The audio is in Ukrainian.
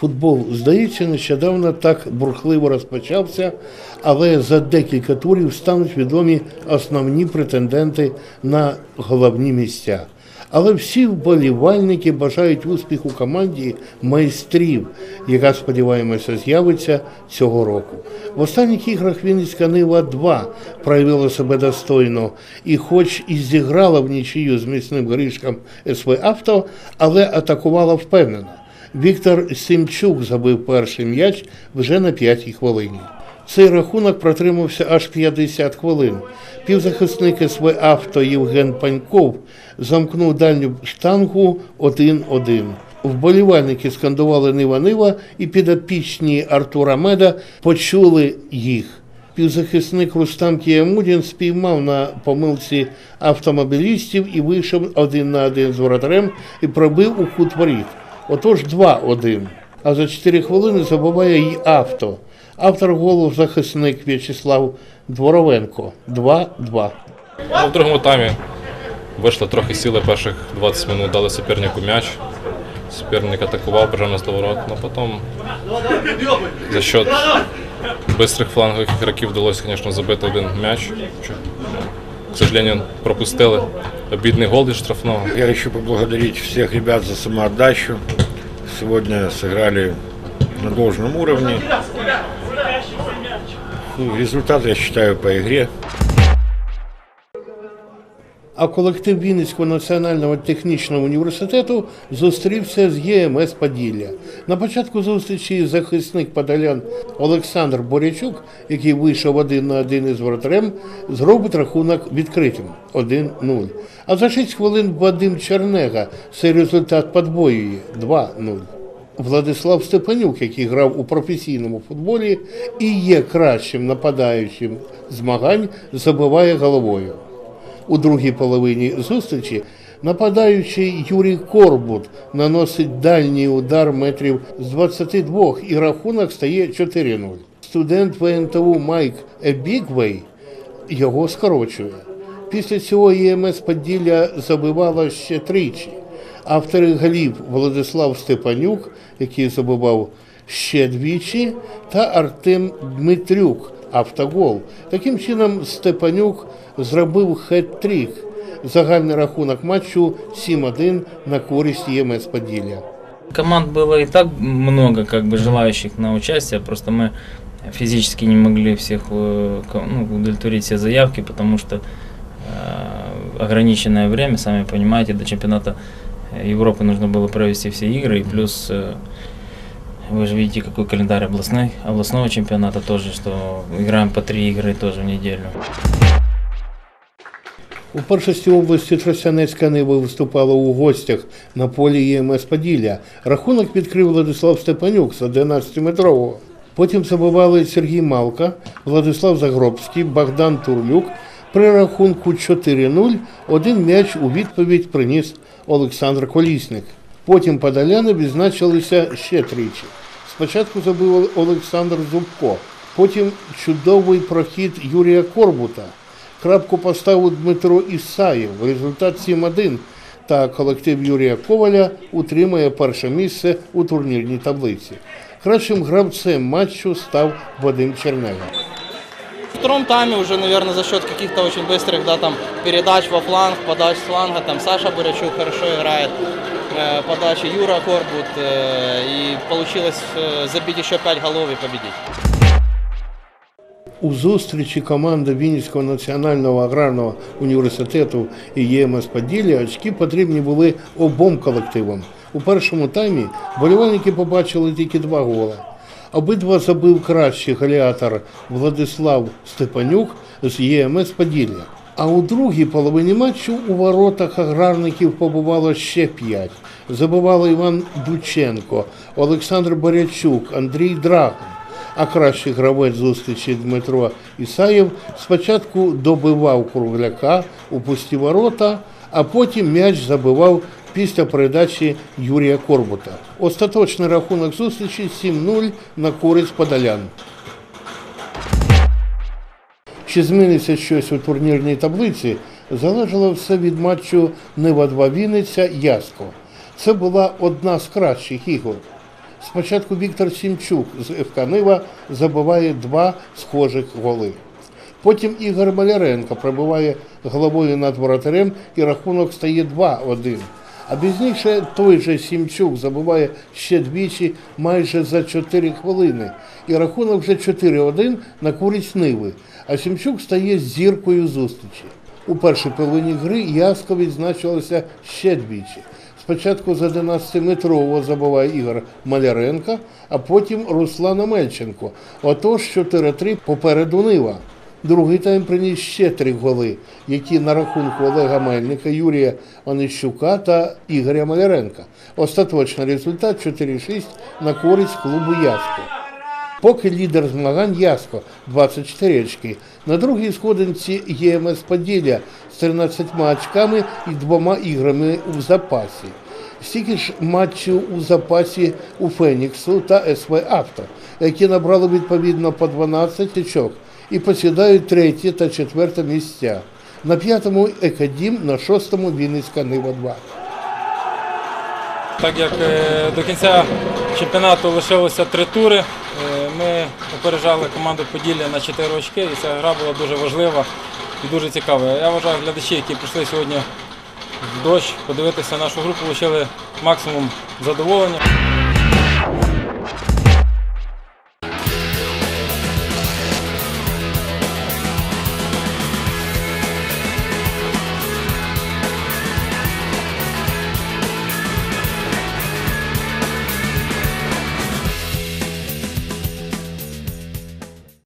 Футбол, здається, нещодавно так бурхливо розпочався, але за декілька турів стануть відомі основні претенденти на головні місця. Але всі вболівальники бажають успіху команді майстрів, яка, сподіваємося, з'явиться цього року. В останніх іграх Вінницька Нива 2 проявила себе достойно і, хоч і зіграла в нічию з міцним гришком СВ Авто, але атакувала впевнено. Віктор Сімчук забив перший м'яч вже на п'ятій хвилині. Цей рахунок протримався аж 50 хвилин. Півзахисник СВ Авто Євген Паньков замкнув дальню штангу 1-1. Вболівальники скандували Нива Нива і підопічні Артура Меда почули їх. Півзахисник Рустам Кіямудін спіймав на помилці автомобілістів і вийшов один на один з воротарем і пробив у кут воріт. Отож 2-1. А за 4 хвилини забуває й авто. Автор голу захисник В'ячеслав Дворовенко. 2-2. Ну, в другому таймі вийшло трохи сили, перших 20 минут дали супернику м'яч. Суперник атакував, прижав нас до ворот, але потім за счет бистрих флангових ігроків вдалося, звісно, забити один м'яч. Ну, К сожалению, пропустили обідний гол из штрафного. Я хочу поблагодарить всех ребят за самоотдачу. Сегодня сыграли на должном уровне. Ну, результат, я считаю, по игре. А колектив Вінницького національного технічного університету зустрівся з ЄМС Поділля. На початку зустрічі захисник подолян Олександр Борячук, який вийшов один на один із воротарем, зробить рахунок відкритим 1-0. А за 6 хвилин Вадим Чернега цей результат подвоює 2-0. Владислав Степанюк, який грав у професійному футболі і є кращим нападаючим змагань, забиває головою. У другій половині зустрічі нападаючий Юрій Корбут наносить дальній удар метрів з 22 і рахунок стає 4-0. Студент ВНТУ Майк Ебігвей його скорочує. Після цього ЄМС Поділля забивала ще тричі. Автори голів Владислав Степанюк, який забивав ще двічі, та Артем Дмитрюк, автогол. Таким чином, Степанюк зробив хет-трік. Загальний рахунок матчу 7-1 на користь ЄМС Поділля. Команд было и так много как бы желающих на участие, просто мы физически не могли всех э, ко- ну, удовлетворить все заявки, потому что э, ограниченное время, сами понимаете, до чемпионата Европы нужно было провести все игры, и плюс э, вы же видите, какой календарь областной, областного чемпионата тоже, что играем по три игры тоже в неделю. У першості області Тростянецька Нива виступала у гостях на полі ЄМС Поділля. Рахунок відкрив Владислав Степанюк з 11-метрового. Потім забивали Сергій Малка, Владислав Загробський, Богдан Турлюк. При рахунку 4-0 один м'яч у відповідь приніс Олександр Колісник. Потім подоляни відзначилися ще тричі. Спочатку забив Олександр Зубко, потім чудовий прохід Юрія Корбута. Крапку поставив Дмитро Ісаєв. Результат 7-1. Та колектив Юрія Коваля утримує перше місце у турнірній таблиці. Кращим гравцем матчу став Вадим Чернега В втором тайме уже, наверное, за счет каких-то очень быстрых да, там, передач во фланг, подач с фланга, там Саша Бурячук хорошо играет, э, подачи Юра Корбут, э, и получилось э, забить еще 5 голов и победить. У зустрічі команда Вінницького національного аграрного університету і ЄМС Поділля очки потрібні були обом колективам. У першому таймі болівальники побачили тільки два гола. Обидва забив кращий голіатор Владислав Степанюк з ЄМС Поділля. А у другій половині матчу у воротах аграрників побувало ще п'ять. Забивали Іван Дученко, Олександр Борячук, Андрій Драгон. А кращий гравець зустрічі Дмитро Ісаєв спочатку добивав кругляка у пусті ворота, а потім м'яч забивав після передачі Юрія Корбута. Остаточний рахунок зустрічі 7-0 на користь подолян. Чи зміниться щось у турнірній таблиці, залежало все від матчу Нива 2 Вінниця Яско. Це була одна з кращих ігор. Спочатку Віктор Сімчук з ФК Нива забиває два схожих голи. Потім Ігор Маляренко пробиває головою над воротарем і рахунок стає 2-1. А пізніше той же Сімчук забиває ще двічі майже за 4 хвилини. І рахунок вже 4-1 на користь Ниви. А Сімчук стає зіркою зустрічі. У першій половині гри Яско відзначилося ще двічі. Спочатку з 11-метрового забиває Ігор Маляренко, а потім Руслан Омельченко. Отож 4-3 попереду Нива. Другий тайм приніс ще три голи, які на рахунку Олега Мельника, Юрія Онищука та Ігоря Маляренка. Остаточний результат 4-6 на користь клубу Яско. Поки лідер змагань Яско 24 очки. На другій сходинці ЄМС Поділля з 13 очками і двома іграми у запасі. Стільки ж матчів у запасі у Феніксу та СВ Авто, які набрали відповідно по 12 очок і посідають третє та четверте місця. На п'ятому Екадім, на шостому Вінницька Нива 2. Так як е, до кінця чемпіонату лишилося три тури, е, ми опережали команду Поділля на 4 очки, і ця гра була дуже важлива і дуже цікава. Я вважаю, глядачі, які прийшли сьогодні в дощ, подивитися нашу гру, отримали максимум задоволення.